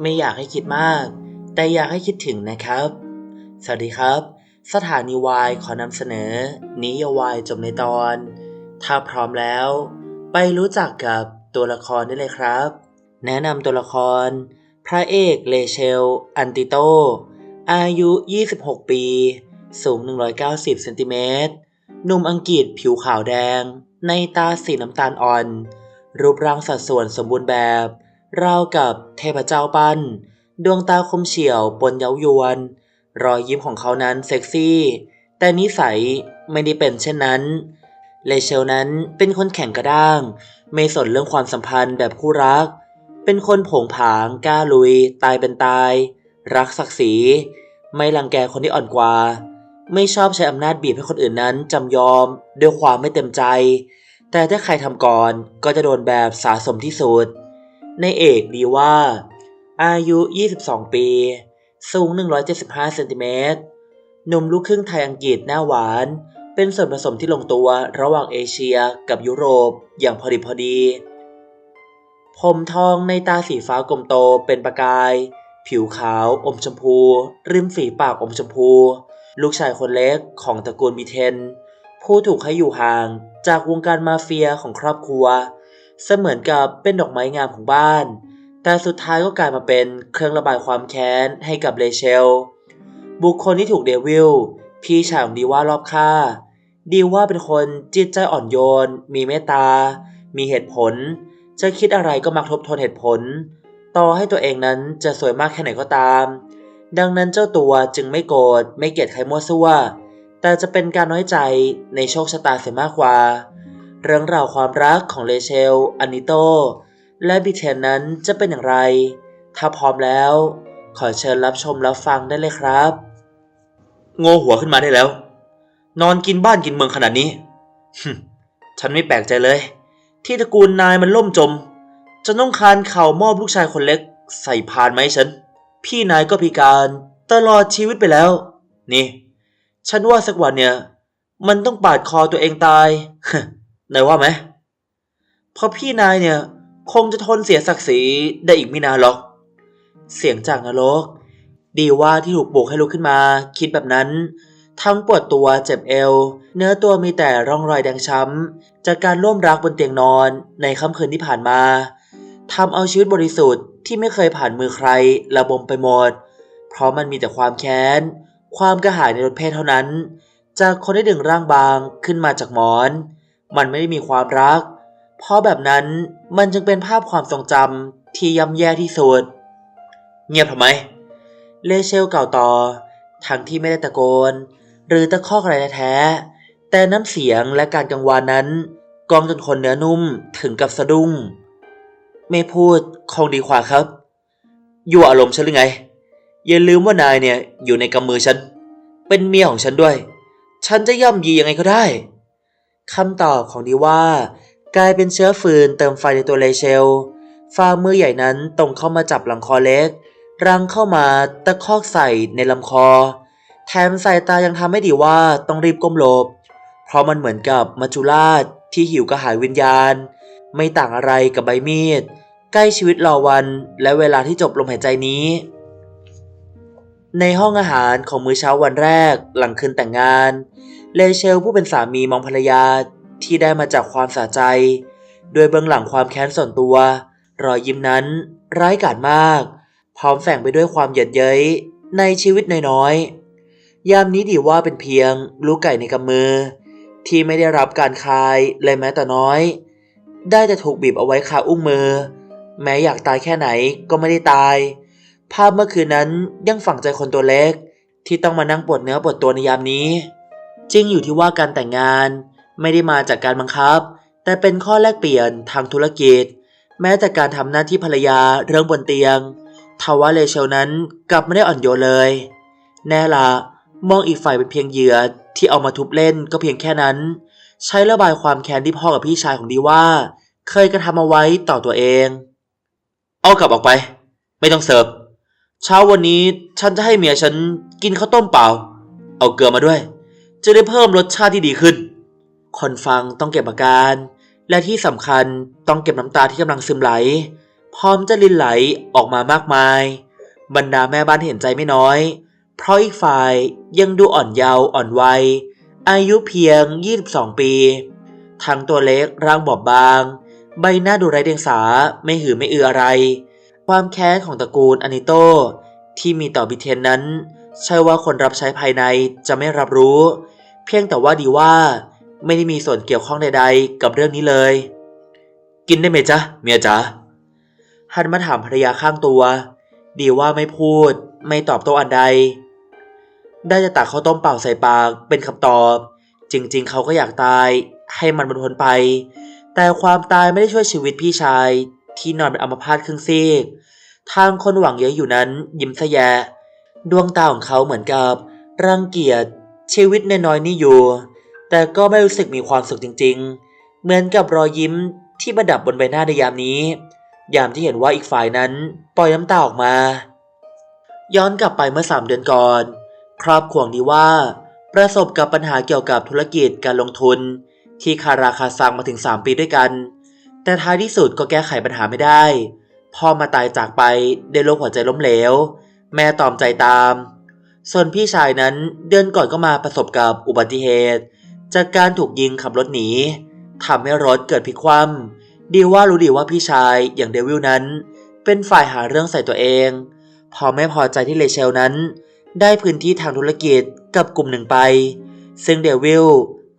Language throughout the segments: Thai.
ไม่อยากให้คิดมาก แต่อยากให้คิดถึงนะครับ สวัสดีครับ สถานีวายขอนำเสนอ นิยวายจบในตอน ถ้าพร้อมแล้ว ไปรู้จักกับตัวละครได้เลยครับ แนะนำตัวละคร พระเอกเลเชล อันติโต อายุ 26 ปี สูง 190 เซนติเมตร หนุ่มอังกฤษผิวขาวแดง ในตาสีน้ำตาลอ่อน รูปร่างสัดส่วนสมบูรณ์แบบ ราวกับเทพเจ้าปั้น ดวงตาคมเฉียวปนเย้ายวน รอยยิ้มของเขานั้นเซ็กซี่ แต่นิสัยไม่ได้เป็นเช่นนั้น เลเชลนั้นเป็นคนแข็งกระด้าง ไม่สนเรื่องความสัมพันธ์แบบคู่รัก เป็นคนผงผางกล้าลุย ตายเป็นตาย รักศักดิ์ศรี ไม่รังแกคนที่อ่อนกว่า ไม่ชอบใช้อำนาจบีบให้คนอื่นนั้นจำยอม ด้วยความไม่เต็มใจ แต่ถ้าใครทำก่อนก็จะโดนแบบสาสมที่สุด ในเอกดีว่า อายุ 22 ปี สูง 175 เซนติเมตรหนุ่มลูกครึ่งไทยอังกฤษหน้าหวาน เป็นส่วนผสมที่ลงตัวระหว่างเอเชียกับยุโรปอย่างพอดีพอดี ผมทองในตาสีฟ้ากลมโตเป็นประกาย ผิวขาวอมชมพู ริมฝีปากอมชมพู ลูกชายคนเล็กของตระกูลมิเทน ผู้ถูกให้อยู่ห่างจากวงการมาเฟียของครอบครัว เสมือนกับเป็นดอกไม้งามของบ้าน แต่สุดท้ายก็กลายมาเป็นเครื่องระบายความแค้นให้กับเลเชล บุคคลที่ถูกเดวิลพี่ชายของดีว่ารอบฆ่า ดีว่าเป็นคนจิตใจอ่อนโยน มีเมตตา มีเหตุผล จะคิดอะไรก็มักทบทวนเหตุผล ต่อให้ตัวเองนั้นจะสวยมากแค่ไหนก็ตาม ดังนั้นเจ้าตัวจึงไม่โกรธไม่เกลียดใครมั่วซั่ว แต่จะเป็นการน้อยใจในโชคชะตาเสียมากกว่า เรื่องราวความรักของเลเชลอานิโต และบิเทนนั้นจะเป็นอย่างไร ถ้าพร้อมแล้ว ขอเชิญรับชมรับฟังได้เลยครับ โง่หัวขึ้นมาได้แล้ว นอนกินบ้านกินเมืองขนาดนี้ ฉันไม่แปลกใจเลย ที่ตระกูลนายมันล่มจมจะต้องคานเข่ามอบลูกชายคนเล็ก ใส่พานไหมฉัน พี่นายก็พิการ ตลอดชีวิตไปแล้ว นี่ ฉันว่าสักวันเนี่ย มันต้องปาดคอตัวเองตายนายว่าไหมเพราะพี่นายเนี่ย คงจะทนเสียศักดิ์ศรีได้อีกไม่นานหรอก เสียงจากนรก ดีว่าที่ถูกปลุกให้ลุกขึ้นมา คิดแบบนั้น ทั้งปวดตัวเจ็บเอว เนื้อตัวมีแต่ร่องรอยแดงช้ำ จากการร่วมรักบนเตียงนอนในค่ำคืนที่ผ่านมาทำเอาชีวิตบริสุทธิ์ที่ไม่เคยผ่านมือใครระบมไปหมด เพราะมันมีแต่ความแค้น ความกระหายในรถเพศเท่านั้น จากคนที่ดึงร่างบางขึ้นมาจากหมอน มันไม่ได้มีความรัก เพราะแบบนั้นมันจึงเป็นภาพความทรงจำที่ย่ำแย่ที่สุด เงียบทำไม เลเชลกล่าวต่อ ทั้งที่ไม่ได้ตะโกน หรือตะคอกอะไรแท้แต่น้ำเสียงและการกังวานนั้นกองจนคนเนื้อนุ่มถึงกับสะดุ้ง ไม่พูดคงดีกว่าครับ อยู่อารมณ์ฉันหรือไง อย่าลืมว่านายเนี่ยอยู่ในกำมือฉัน เป็นเมียของฉันด้วย ฉันจะย่ำยียังไงก็ได้คำตอบของดีว่ากลายเป็นเชื้อฟืนเติมไฟในตัวเลเชลฝ่ามือใหญ่นั้นตรงเข้ามาจับหลังคอเล็ก รังเข้ามาตะคอกใส่ในลำคอ แถมสายตายังทำให้ดีว่าต้องรีบก้มหลบ เพราะมันเหมือนกับมัจจุราชที่หิวกระหายวิญญาณ ไม่ต่างอะไรกับใบมีด ใกล้ชีวิตรอวันและเวลาที่จบลมหายใจนี้ ในห้องอาหารของมื้อเช้าวันแรกหลังคืนแต่งงาน เลเชลผู้เป็นสามีมองภรรยาที่ได้มาจากความสะใจโดยเบื้องหลังความแค้นส่วนตัว รอยยิ้มนั้นร้ายกาจมาก พร้อมแฝงไปด้วยความเหยียดเย้ยในชีวิตน้อยๆยามนี้ดีว่าเป็นเพียงลูกไก่ในกำมือ ที่ไม่ได้รับการคายเลยแม้แต่น้อย ได้แต่ถูกบีบเอาไว้คาอุ้งมือ แม้อยากตายแค่ไหนก็ไม่ได้ตาย ภาพเมื่อคืนนั้นยังฝังใจคนตัวเล็ก ที่ต้องมานั่งปวดเนื้อปวดตัวในยามนี้ จริงอยู่ที่ว่าการแต่งงาน ไม่ได้มาจากการบังคับ แต่เป็นข้อแลกเปลี่ยนทางธุรกิจ แม้แต่การทำหน้าที่ภรรยาเรื่องบนเตียงทว่าเลเชลนั้นกลับไม่ได้อ่อนโยนเลย แน่ละมองอีกฝ่ายเป็นเพียงเหยื่อที่เอามาทุบเล่นก็เพียงแค่นั้น ใช้ระบายความแค้นที่พ่อกับพี่ชายของดีว่า เคยกระทำเอาไว้ต่อตัวเอง เอากลับออกไป ไม่ต้องเสิร์ฟ เช้าวันนี้ฉันจะให้เมียฉันกินข้าวต้มเปล่า เอาเกลือมาด้วย จะได้เพิ่มรสชาติที่ดีขึ้น คนฟังต้องเก็บอาการ และที่สำคัญต้องเก็บน้ำตาที่กำลังซึมไหล พร้อมจะลินไหลออกมามากมาย บรรดาแม่บ้านเห็นใจไม่น้อย เพราะอีกฝ่ายยังดูอ่อนเยาว์อ่อนวัย อายุเพียง 22 ปี ทั้งตัวเล็กร่างบอบบาง ใบหน้าดูไร้เดียงสาไม่หือไม่อืออะไร ความแค้นของตระกูลอานิโตที่มีต่อบิเทนนั้น ใช่ว่าคนรับใช้ภายในจะไม่รับรู้ เพียงแต่ว่าดีว่าไม่ได้มีส่วนเกี่ยวข้องใดๆ กับเรื่องนี้เลย กินได้ไหมจ๊ะ เมียจ๊ะหันมาถามภรรยาข้างตัว ดีว่าไม่พูด ไม่ตอบโต้อันใด ได้จะตักข้าวต้มเปล่าใส่ปากเป็นคำตอบ จริง ๆ เขาก็อยากตาย ให้มันบรรทนไป แต่ความตายไม่ได้ช่วยชีวิตพี่ชายที่นอนเป็นอัมพาตครึ่งซีก ทางคนหวังเยอะอยู่นั้น ยิ้มสะแยะ ดวงตาของเขาเหมือนกับรังเกียจชีวิตในน้อยนี่อยู่ แต่ก็ไม่รู้สึกมีความสุขจริง ๆ เหมือนกับรอยยิ้มที่ประดับบนใบหน้าในยามนี้ ยามที่เห็นว่าอีกฝ่ายนั้นปล่อยน้ำตาออกมา ย้อนกลับไปเมื่อสามเดือนก่อน ครอบครัวนี้ว่า ประสบกับปัญหาเกี่ยวกับธุรกิจการลงทุน ที่คาราคาซังมาถึง 3 ปีด้วยกัน แต่ท้ายที่สุดก็แก้ไขปัญหาไม่ได้ พ่อมาตายจากไปด้วยโรคหัวใจล้มเหลว แม่ตอมใจตาม ส่วนพี่ชายนั้นเดือนก่อนก็มาประสบกับอุบัติเหตุ จากการถูกยิงขับรถหนีทำให้รถเกิดพลิกคว่ำดีว่ารู้ดีว่าพี่ชายอย่างเดวิลนั้น เป็นฝ่ายหาเรื่องใส่ตัวเอง พอไม่พอใจที่เลเชลนั้น ได้พื้นที่ทางธุรกิจกับกลุ่มหนึ่งไป ซึ่งเดวิล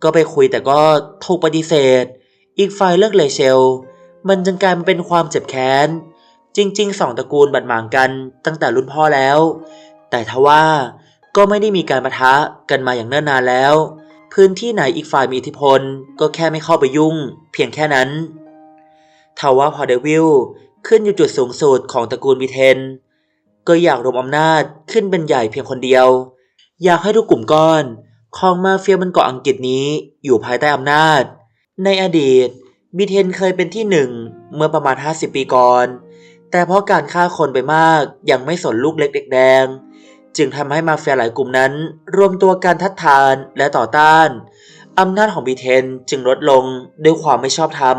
ก็ไปคุยแต่ก็ถูกปฏิเสธ อีกฝ่ายเลือกเลเชล มันจึงกลายมาเป็นความเจ็บแค้น จริงๆสองตระกูลบัดหมางกันตั้งแต่รุ่นพ่อแล้ว แต่ทว่าก็ไม่ได้มีการประทะกันมาอย่างเนิ่นนานแล้ว พื้นที่ไหนอีกฝ่ายมีอิทธิพลก็แค่ไม่เข้าไปยุ่ง เพียงแค่นั้นทว่าพอเดวิลขึ้นอยู่จุดสูงสุดของตระกูลบีเทน ก็อยากรวมอำนาจขึ้นเป็นใหญ่เพียงคนเดียว อยากให้ทุกกลุ่มก้อนของมาเฟียบนเกาะอังกฤษนี้อยู่ภายใต้อำนาจ ในอดีตบีเทนเคยเป็นที่หนึ่งเมื่อประมาณ 50 ปีก่อน แต่เพราะการฆ่าคนไปมากยังไม่สนลูกเล็กเด็กแดง จึงทำให้มาเฟียหลายกลุ่มนั้น รวมตัวการทัดทานและต่อต้านอำนาจของบีเทนจึงลดลงด้วยความไม่ชอบธรรม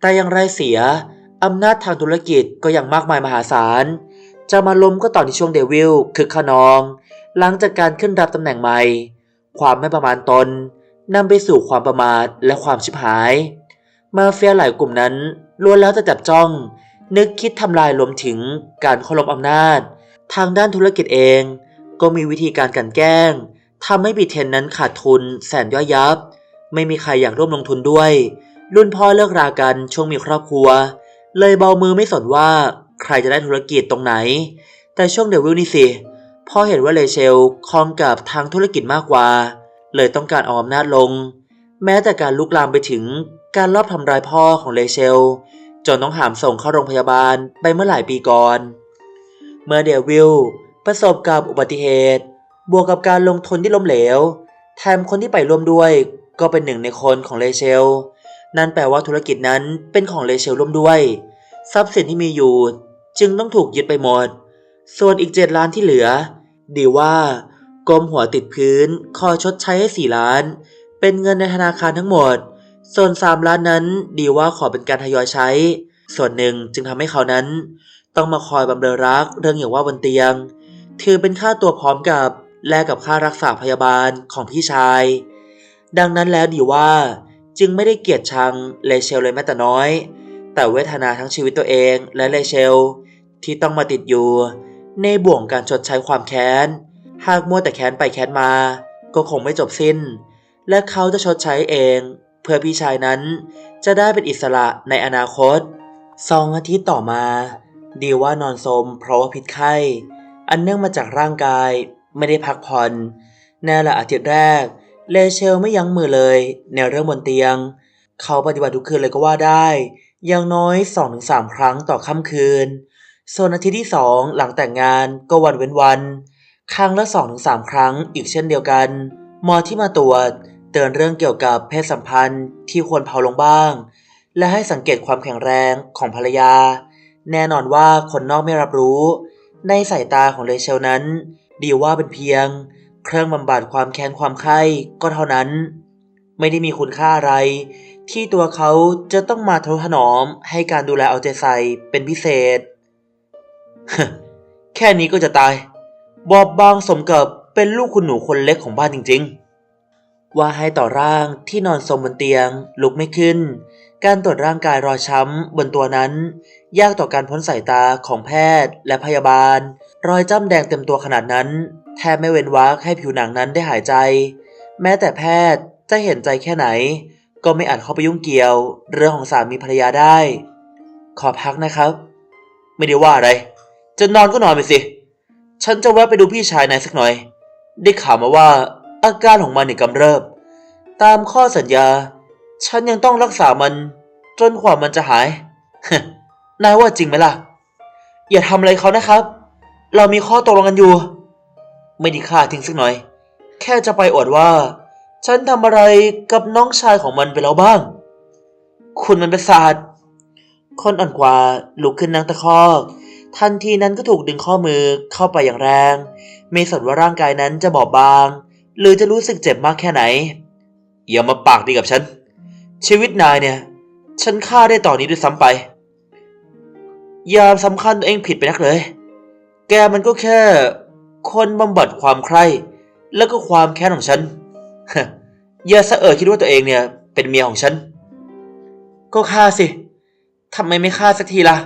แต่อยังไรเสียอำนาจทางธุรกิจก็ยังมากมายมหาศาล จะมาล้มก็ตอนที่ช่วงเดวิลคึกขนอง หลังจากการขึ้นรับตำแหน่งใหม่ ความไม่ประมาณตนนำไปสู่ความประมาทและความชิบหาย มาเฟียหลายกลุ่มนั้นล้วนแล้วจะจับจ้อง นึกคิดทำลายรวมถึงการเคารพอำนาจ ทางด้านธุรกิจเอง ก็มีวิธีการกันแกล้งทำให้บีเทนนั้นขาดทุนแสนย่อยยับ ไม่มีใครอยากร่วมลงทุนด้วย รุ่นพ่อเลิกรากันช่วงมีครอบครัว เลยเบามือไม่สนว่าใครจะได้ธุรกิจตรงไหน แต่ช่วงเดวิลนี่สิพ่อเห็นว่าเลเชลคล้องกับทางธุรกิจมากกว่า เลยต้องการเอาอำนาจลง แม้แต่การลุกลามไปถึงการลอบทำร้ายพ่อของเลเชล จนต้องหามส่งเข้าโรงพยาบาลไปเมื่อหลายปีก่อน เมื่อเดวิลประสบกับอุบัติเหตุ บวกกับการลงทุนที่ล้มเหลว แถมคนที่ไปร่วมด้วยก็เป็นหนึ่งในคนของเลเชล นั่นแปลว่าธุรกิจนั้นเป็นของเลเชลร่วมด้วย ทรัพย์สินที่มีอยู่จึงต้องถูกยึดไปหมด ส่วนอีกเจ็ดล้านที่เหลือ ดีว่าก้มหัวติดพื้นคอยชดใช้ให้สี่ล้าน เป็นเงินในธนาคารทั้งหมด ส่วนสามล้านนั้นดีว่าขอเป็นการทยอยใช้ ส่วนหนึ่งจึงทำให้เขานั้น ต้องมาคอยบำเรอรักเรื่องอย่างว่าบนเตียง ถือเป็นค่าตัวพร้อมกับแลกกับค่ารักษาพยาบาลของพี่ชาย ดังนั้นแล้วดีว่าจึงไม่ได้เกลียดชังเลเชลเลยแม้แต่น้อย แต่เวทนาทั้งชีวิตตัวเองและเลเชล ที่ต้องมาติดอยู่ ในบ่วงการชดใช้ความแค้น หากมัวแต่แค้นไปแค้นมา ก็คงไม่จบสิ้น และเขาจะชดใช้เอง พื่อพี่ชายนั้นจะได้เป็นอิสระในอนาคตสองอาทิตย์ต่อมา ดีว่านอนสมเพราะว่าพิษไข้ อันเนื่องมาจากร่างกายไม่ได้พักผ่อนในละอาทิตย์แรก เลเชลไม่ยั้งมือเลย ในเรื่องบนเตียง เขาปฏิบัติทุกคืนเลยก็ว่าได้ อย่างน้อย 2-3 ครั้งต่อค่ำคืน ส่วนอาทิตย์ที่2หลังแต่งงานก็วันเว้นวัน ครั้งละ 2-3 ครั้งอีกเช่นเดียวกัน หมอที่มาตรวจ เตือนเรื่องเกี่ยวกับเพศสัมพันธ์ที่ควรเผาลงบ้าง และให้สังเกตความแข็งแรงของภรรยา แน่นอนว่าคนนอกไม่รับรู้ ในสายตาของเลเชลนั้น ดีว่าเป็นเพียง เครื่องบำบัดความแค้นความไข้ก็เท่านั้น ไม่ได้มีคุณค่าอะไร ที่ตัวเขาจะต้องมาทนุถนอมให้การดูแลเอาใจใส่เป็นพิเศษ แค่นี้ก็จะตาย บอบบางสมกับเป็นลูกคุณหนูคนเล็กของบ้านจริง ๆ ว่าให้ต่อร่างที่นอนสมบนเตียง ลุกไม่ขึ้น การตรวจร่างกายรอยช้ำบนตัวนั้น ยากต่อการพ้นสายตาของแพทย์และพยาบาล รอยจ้ำแดงเต็มตัวขนาดนั้น แทบไม่เว้นวรรคให้ผิวหนังนั้นได้หายใจ แม้แต่แพทย์จะเห็นใจแค่ไหน ก็ไม่อาจเข้าไปยุ่งเกี่ยว เรื่องของสามีภรรยาได้ ขอพักนะครับ ไม่ได้ว่าอะไร จะนอนก็นอนไปสิ ฉันจะแวะไปดูพี่ชายนายสักหน่อย ได้ข่าวมาว่า อาการของมันเนี่ยกำเริบ ตามข้อสัญญา ฉันยังต้องรักษามัน จนกว่ามันจะหาย นายว่าจริงไหมล่ะ อย่าทำอะไรเขานะครับ เรามีข้อตกลงกันอยู่ ไม่ได้ฆ่าทิ้งสักหน่อย แค่จะไปอวดว่า ฉันทำอะไรกับน้องชายของมันไปแล้วบ้าง คุณมันเป็นศาสตร์คนอ่อนกว่าลุกขึ้นนั่งตะคอกทันทีนั้นก็ถูกดึงข้อมือเข้าไปอย่างแรง ไม่สนว่าร่างกายนั้นจะบอบบาง หรือจะรู้สึกเจ็บมากแค่ไหน อย่ามาปากดีกับฉัน ชีวิตนายเนี่ย ฉันฆ่าได้ต่อนนี้ด้วยซ้ำไป อย่าสำคัญตัวเองผิดไปนักเลย แกมันก็แค่ คนบำบัดความใคร่ แล้วก็ความแค้นของฉัน อย่าสะเอิดคิดว่าตัวเองเนี่ย เป็นเมียของฉัน ก็ฆ่าสิทำไมไม่ฆ่าสักทีล่ะ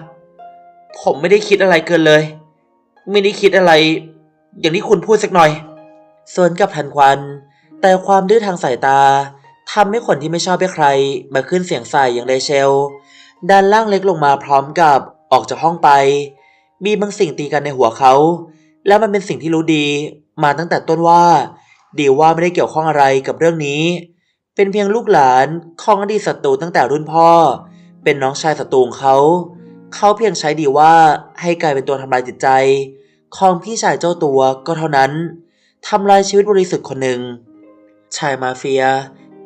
ผมไม่ได้คิดอะไรเกินเลย ไม่ได้คิดอะไร อย่างที่คุณพูดสักหน่อย ส่วนกับทันควัน แต่ความดื้อทางสายตาทำให้คนที่ไม่ชอบให้ใคร มาขึ้นเสียงใส่อย่างเรเชล ดันล่างเล็กลงมาพร้อมกับออกจากห้องไป มีบางสิ่งตีกันในหัวเขา แล้วมันเป็นสิ่งที่รู้ดีมาตั้งแต่ต้นว่า ดีว่าไม่ได้เกี่ยวข้องอะไรกับเรื่องนี้ เป็นเพียงลูกหลานของอดีตศัตรูตั้งแต่รุ่นพ่อ เป็นน้องชายศัตรูของเขา เขาเพียงใช้ดีว่าให้กลายเป็นตัวทำลายจิตใจ ของพี่ชายเจ้าตัวก็เท่านั้น ทำลายชีวิตบริสุทธิ์คนหนึ่ง ชายมาเฟีย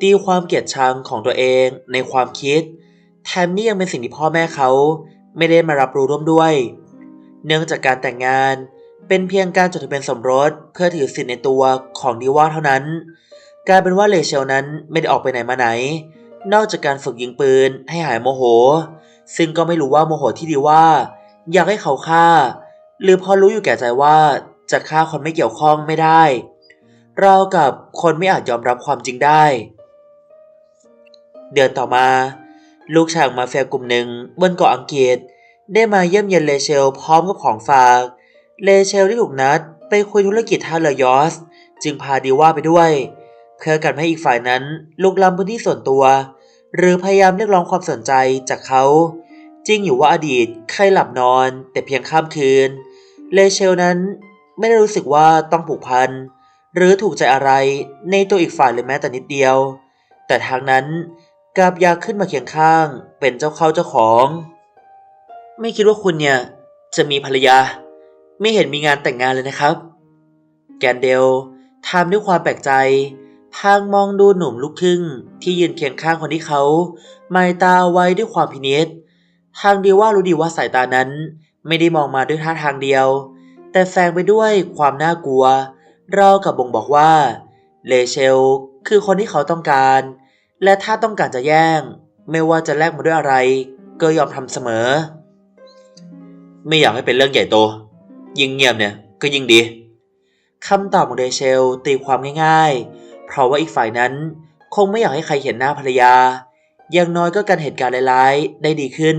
ตีความเกลียดชังของตัวเองในความคิด แถมนี่ยังเป็นสิ่งที่พ่อแม่เขาไม่ได้มารับรู้ร่วมด้วย เนื่องจากการแต่งงานเป็นเพียงการจดทะเบียนสมรสเพื่อถือสิทธิ์ในตัวของดีว่าเท่านั้น กลายเป็นว่าเลเชลนั้นไม่ได้ออกไปไหนมาไหน นอกจากการฝึกยิงปืนให้หายโมโห ซึ่งก็ไม่รู้ว่าโมโหที่ดีว่า อยากให้เขาฆ่า หรือพอรู้อยู่แก่ใจว่า จะฆ่าคนไม่เกี่ยวข้องไม่ได้ เรากับคนไม่อาจยอมรับความจริงได้ เดือนต่อมา ลูกชายของมาเฟียกลุ่มหนึ่งบนเกาะอังกฤษ ได้มาเยี่ยมเยียนเลเชลพร้อมกับของฝาก เลเชลที่ถูกนัดไปคุยธุรกิจท่าเรือยอส จึงพาดีว่าไปด้วย เพื่อกันให้อีกฝ่ายนั้นลุกล้ำพื้นที่ส่วนตัว หรือพยายามเรียกร้องความสนใจจากเขาจริงอยู่ว่าอดีตเคยหลับนอนแต่เพียงข้ามคืน เลเชลนั้น ไม่ได้รู้สึกว่าต้องผูกพันหรือถูกใจอะไรในตัวอีกฝ่ายเลยแม้แต่นิดเดียว แต่ทางนั้นกลับยาขึ้นมาเคียงข้าง เป็นเจ้าเข้าเจ้าของ ไม่คิดว่าคุณเนี่ยจะมีภรรยา ไม่เห็นมีงานแต่งงานเลยนะครับ แกนเดลถามด้วยความแปลกใจ พางมองดูหนุ่มลูกครึ่งที่ยืนเคียงข้างคนที่เขาหมายตาเอาไว้ด้วยความพินิษทางดีว่ารู้ดีว่าสายตานั้น ไม่ได้มองมาด้วยท่าทางเดียว แต่แฝงไปด้วยความน่ากลัว เรากับบ่งบอกว่า เลเชล คือคนที่เขาต้องการ และถ้าต้องการจะแย่ง ไม่ว่าจะแลกมาด้วยอะไร ก็ยอมทำเสมอ ไม่อยากให้เป็นเรื่องใหญ่โต ยิ่งเงียบเนี่ยก็ยิ่งดีคำตอบของเรเชลตีความง่ายๆ เพราะว่าอีกฝ่ายนั้นคงไม่อยากให้ใครเห็นหน้าภรรยา อย่างน้อยก็กันเหตุการณ์ร้ายๆ ได้ดีขึ้น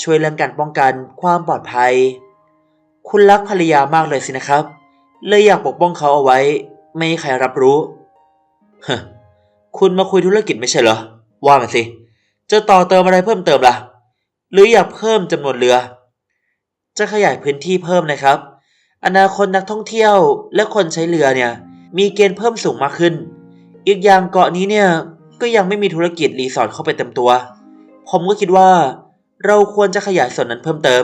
ช่วยเรื่องการป้องกันความปลอดภัย คุณรักภรรยามากเลยสินะครับ เลยอยากปกป้องเขาเอาไว้ ไม่ให้ใครรับรู้ฮะคุณมาคุยธุรกิจไม่ใช่เหรอ ว่ามาสิ จะต่อเติมอะไรเพิ่มเติมล่ะ หรืออยากเพิ่มจำนวนเรือ จะขยายพื้นที่เพิ่มนะครับ อนาคตนักท่องเที่ยวและคนใช้เรือเนี่ย มีเกณฑ์เพิ่มสูงมากขึ้น อีกอย่างเกาะนี้เนี่ยก็ยังไม่มีธุรกิจรีสอร์ทเข้าไปเต็มตัว ผมก็คิดว่า เราควรจะขยายส่วนนั้นเพิ่มเติม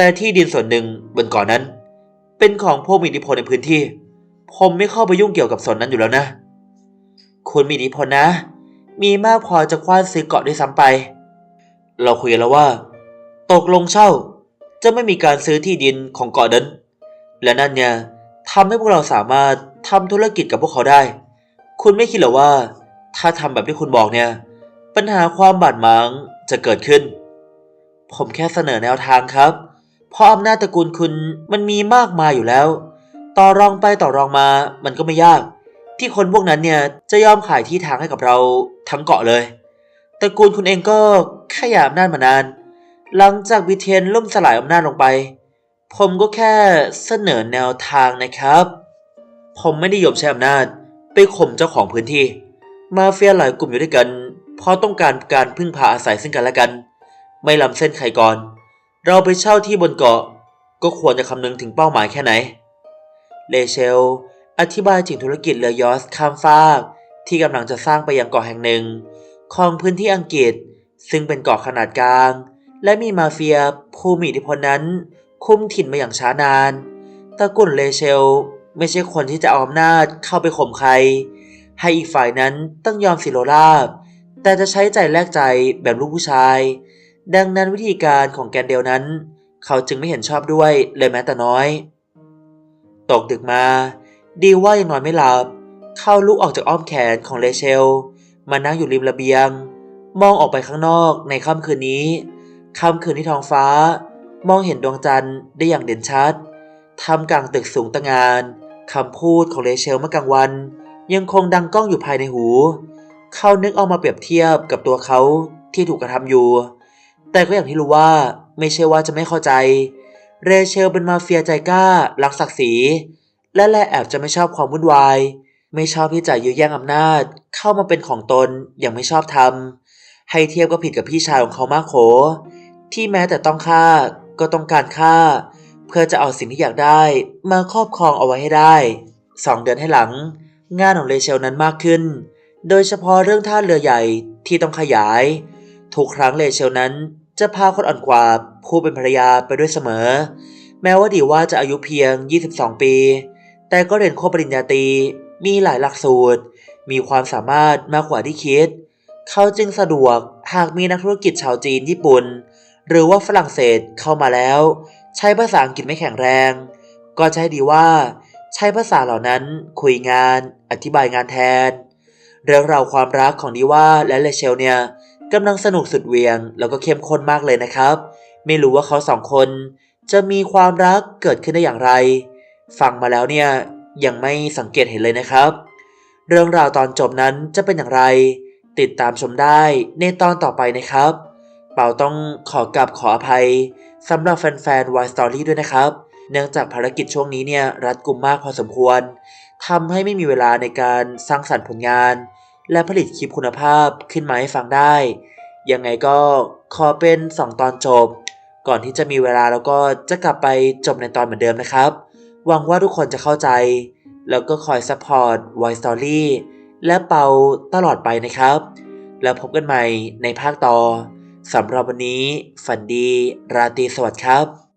แต่ที่ดินส่วนหนึ่งบนเกาะนั้น เป็นของพวกมีอิทธิพลในพื้นที่ ผมไม่เข้าไปยุ่งเกี่ยวกับส่วนนั้นอยู่แล้วนะ คุณมีอิทธิพลนะ มีมากพอจะคว้านซื้อเกาะด้วยซ้ำไป เราคุยกันแล้วว่า ตกลงเช่าจะไม่มีการซื้อที่ดินของเกาะนั้น และนั่นเนี่ยทำให้พวกเราสามารถทำธุรกิจกับพวกเขาได้ คุณไม่คิดเหรอว่า ถ้าทำแบบที่คุณบอกเนี่ย ปัญหาความบาดหมางจะเกิดขึ้น ผมแค่เสนอแนวทางครับ เพราะอำนาจตระกูลคุณมันมีมากมายอยู่แล้ว ต่อรองไปต่อรองมามันก็ไม่ยาก ที่คนพวกนั้นเนี่ยจะยอมขายที่ทางให้กับเราทั้งเกาะเลยตระกูลคุณเองก็แค่อยากอำนาจมานาน หลังจากบิเทนล่มสลายอำนาจลงไป ผมก็แค่เสนอแนวทางนะครับ ผมไม่ได้ยอมใช้อำนาจไปข่มเจ้าของพื้นที่ มาเฟียหลายกลุ่มอยู่ด้วยกัน เพราะต้องการการพึ่งพาอาศัยซึ่งกันและกัน ไม่ล้ำเส้นใครก่อน เราไปเช่าที่บนเกาะ ก็ควรจะคำนึงถึงเป้าหมายแค่ไหน เลเชล อธิบายถึงธุรกิจเรือยอสข้ามฟากที่กำลังจะสร้างไปยังเกาะแห่งหนึ่ง ของพื้นที่อังกฤษ ซึ่งเป็นเกาะขนาดกลาง และมีมาเฟียผู้มีอิทธิพลนั้น คุมถิ่นมาอย่างช้านานตระกุ่นเลเชล ไม่ใช่คนที่จะเอาอำนาจเข้าไปข่มใคร ให้อีกฝ่ายนั้นต้องยอมสิโลราบ แต่จะใช้ใจแลกใจแบบลูกผู้ชาย ดังนั้นวิธีการของแกนเดลนั้น เขาจึงไม่เห็นชอบด้วยเลยแม้แต่น้อย ตกดึกมา ดีว่ายังนอนไม่หลับ เข้าลุกออกจากอ้อมแขนของเลเชล มานั่งอยู่ริมระเบียง มองออกไปข้างนอกในค่ำคืนนี้ ค่ำคืนที่ท้องฟ้า มองเห็นดวงจันทร์ได้อย่างเด่นชัดทำกลางตึกสูงตะงานคำพูดของเลเชลเมื่อกลางวัน ยังคงดังก้องอยู่ภายในหู เขานึกเอามาเปรียบเทียบกับตัวเขาที่ถูกกระทำอยู่ แต่ก็อย่างที่รู้ว่าไม่ใช่ว่าจะไม่เข้าใจ เรเชลเป็นมาเฟียใจกล้า รักศักดิ์ศรี และแลแอบจะไม่ชอบความวุ่นวาย ไม่ชอบที่จะยื้อแย่งอำนาจ เข้ามาเป็นของตนอย่างไม่ชอบทำให้เทียบก็ผิดกับพี่ชายของเขามากโข ที่แม้แต่ต้องฆ่าก็ต้องการฆ่า เพื่อจะเอาสิ่งที่อยากได้มาครอบครองเอาไว้ให้ได้สองเดือนให้หลัง งานของเรเชลนั้นมากขึ้น โดยเฉพาะเรื่องท่าเรือใหญ่ที่ต้องขยาย ทุกครั้งเรเชลนั้นจะพาคนอ่อนกว่าผู้เป็นภรรยาไปด้วยเสมอ แม้ว่าดีว่าจะอายุเพียง 22 ปี แต่ก็เรียนโควบปริญญาตรีมีหลายหลักสูตร มีความสามารถมากกว่าที่คิด เขาจึงสะดวกหากมีนักธุรกิจชาวจีนญี่ปุ่น หรือว่าฝรั่งเศสเข้ามาแล้ว ใช้ภาษาอังกฤษไม่แข็งแรง ก็ให้ดีว่า ใช้ภาษาเหล่านั้นคุยงาน อธิบายงานแทน เรื่องราวความรักของดีว่าและเลเชลเนี่ย กำลังสนุกสุดเวียง แล้วก็เข้มข้นมากเลยนะครับ ไม่รู้ว่าเขาสองคน จะมีความรักเกิดขึ้นได้อย่างไร ฟังมาแล้วเนี่ยยังไม่สังเกตเห็นเลยนะครับ เรื่องราวตอนจบนั้นจะเป็นอย่างไร ติดตามชมได้ในตอนต่อไปนะครับ เป่าต้องขอกลับขออภัยสำหรับแฟนๆ Why Story ด้วยนะครับ เนื่องจากภารกิจช่วงนี้เนี่ยรัดกุมมากพอสมควรทำให้ไม่มีเวลาในการสร้างสรรค์ผลงาน และผลิตคลิปคุณภาพขึ้นมาให้ฟังได้ ยังไงก็ขอเป็น 2 ตอนจบ ก่อนที่จะมีเวลาแล้วก็จะกลับไปจบในตอนเหมือนเดิมนะครับ หวังว่าทุกคนจะเข้าใจ แล้วก็คอยซัพพอร์ต Voice Story และเปาตลอดไปนะครับ แล้วพบกันใหม่ในภาคต่อสำหรับวันนี้ฝันดีราตรีสวัสดิ์ครับ